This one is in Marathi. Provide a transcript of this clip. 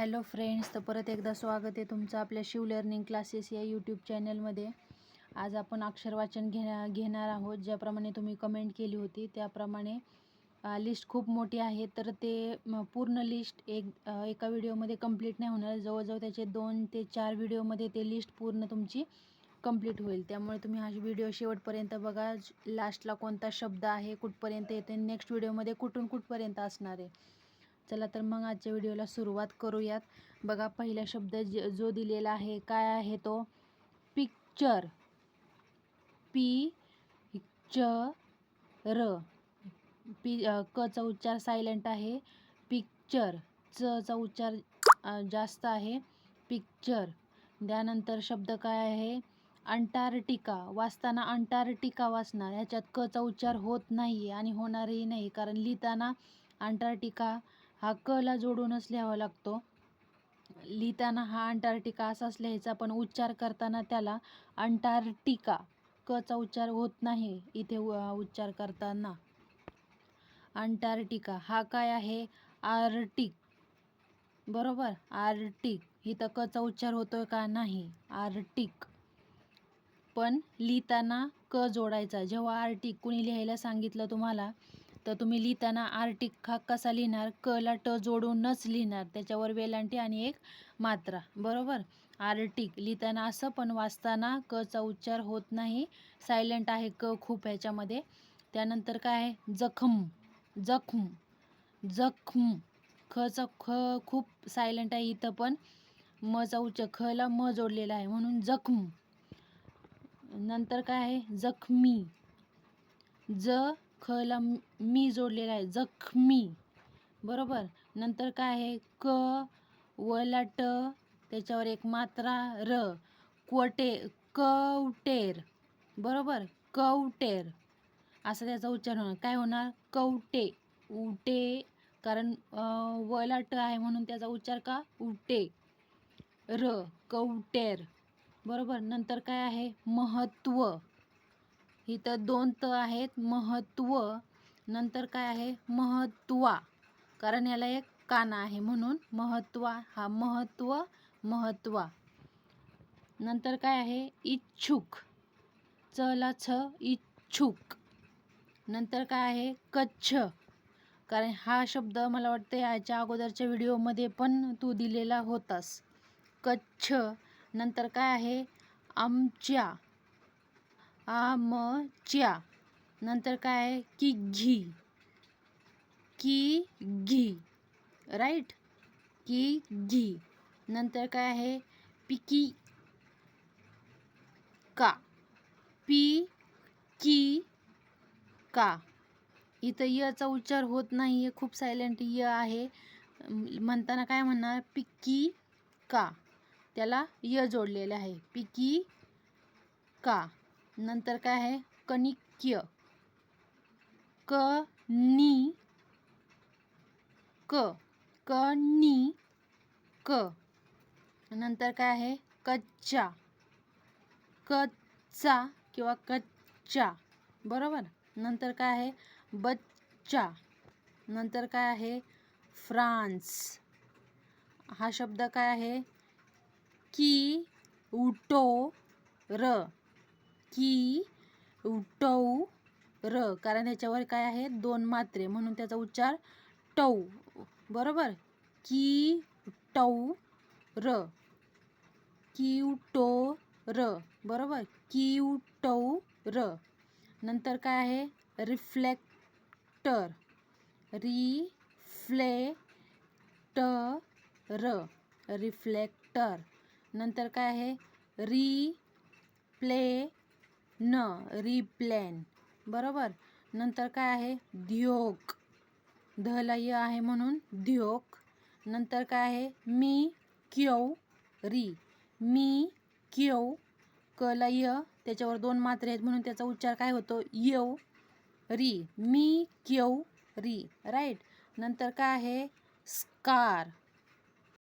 हॅलो फ्रेंड्स तर परत एकदा स्वागत आहे तुमचं आपल्या शिव लर्निंग क्लासेस या यूट्यूब चॅनलमध्ये आज आपण अक्षरवाचन घेण्या घेणार आहोत. ज्याप्रमाणे तुम्ही कमेंट केली होती त्याप्रमाणे लिस्ट खूप मोठी आहे. तर ते पूर्ण लिस्ट एक एका व्हिडिओमध्ये कंप्लीट नाही होणार. जवळजवळ त्याचे दोन ते चार व्हिडिओमध्ये ते लिस्ट पूर्ण तुमची कंप्लीट होईल. त्यामुळे तुम्ही हा व्हिडिओ शेवटपर्यंत बघा. लास्टला कोणता शब्द आहे कुठपर्यंत येते नेक्स्ट व्हिडिओमध्ये कुठून कुठपर्यंत असणार आहे. चला तर मग आजच्या व्हिडिओला सुरुवात करूयात. बघा पहिला शब्द जो दिलेला आहे काय आहे तो? पिक्चर पी च र पी कचा क चा उच्चार सायलेंट आहे. पिक्चर च चा उच्चार जास्त आहे. पिक्चर त्यानंतर शब्द काय आहे? अंटार्क्टिका वाचताना अंटार्क्टिका वाचणार. ह्याच्यात क चा उच्चार होत नाही आणि होणारही नाही. कारण लिहिताना अंटार्क्टिका हा क ला जोडूनच लिहावा लागतो. लिहिताना हा अंटार्क्टिका असाच लिहायचा पण उच्चार करताना त्याला अंटार्क्टिका क चा उच्चार होत नाही इथे उच्चार करताना. अंटार्क्टिका हा काय आहे? आर्टिक बरोबर? आर्टिक इथं क चा उच्चार होतोय का नाही? आर्टिक पण लिहिताना क जोडायचा. जेव्हा आर्टिक कुणी लिहायला सांगितलं तुम्हाला तर तुम्ही लिहिताना आर्टिक खा कसा लिहिणार? क ला ट जोडूनच लिहिणार. त्याच्यावर वेलांटी आणि एक मात्रा. बरोबर? आर्टिक. लिहिताना असं पण वाचताना क चा उच्चार होत नाही. सायलेंट आहे क खूप ह्याच्यामध्ये. त्यानंतर काय आहे? जखम. जखम. जखम. खचा ख खूप सायलेंट आहे इथं पण. म चा उच्चार. ख ला म जोडलेला आहे. म्हणून जखम. नंतर काय आहे? जखमी. ज खला मी जोडलेला आहे. जखमी. बरोबर? नंतर काय आहे? क वला ट त्याच्यावर एक मात्रा र. क्वटे कवटेर बरोबर? कवटेर असं त्याचा उच्चार होणार. काय होणार? कवटे उटे. कारण वला ट आहे म्हणून त्याचा उच्चार का? उटे. र. कवटेर बरोबर? नंतर काय आहे? महत्त्व इथं दोन त आहेत महत्त्व. नंतर काय आहे? महत्वा. कारण याला एक काना आहे म्हणून महत्वा. हा महत्त्व महत्वा. नंतर काय आहे? इच्छुक. च ला छ इच्छुक. नंतर काय आहे? कच्छ. कारण हा शब्द मला वाटतं याच्या अगोदरच्या व्हिडिओमध्ये पण तू दिलेला होतास. कच्छ. नंतर काय आहे? आमच्या. आमच्या. नंतर काय? आहे की घी. की घी. राईट की घी. नंतर काय आहे? पिकी का पी की का इथं यचा उच्चार होत नाही आहे खूप सायलेंट य आहे. म्हणताना काय म्हणणार? पिकी का त्याला य जोडलेलं आहे. पिकी का नंतर काय आहे? कणिक्य. क नी क क नी क नंतर काय आहे? कच्चा. कच्चा किंवा कच्चा. बरोबर? नंतर काय आहे? बच्चा. नंतर काय आहे? फ्रान्स. हा शब्द काय आहे? की उटो र की टौ र कारण ह्याच्यावर काय आहे? दोन मात्रे म्हणून त्याचा उच्चार टौ. बरोबर? की टौ र. किवटो र बरोबर? किवटौ र नंतर काय आहे? रिफ्लेक्टर. रिफ्लेक्टर. रिफ्लेक्टर. नंतर काय आहे? री प्ले न रिप्लॅन बरोबर? नंतर काय आहे? द्योक. धला य आहे म्हणून द्योक. नंतर काय आहे? मी क्यौ री. मी क्यौ कला य त्याच्यावर दोन मात्रे आहेत म्हणून त्याचा उच्चार काय होतो? यव री. मी क्यौ री. राईट नंतर काय आहे? स्कार.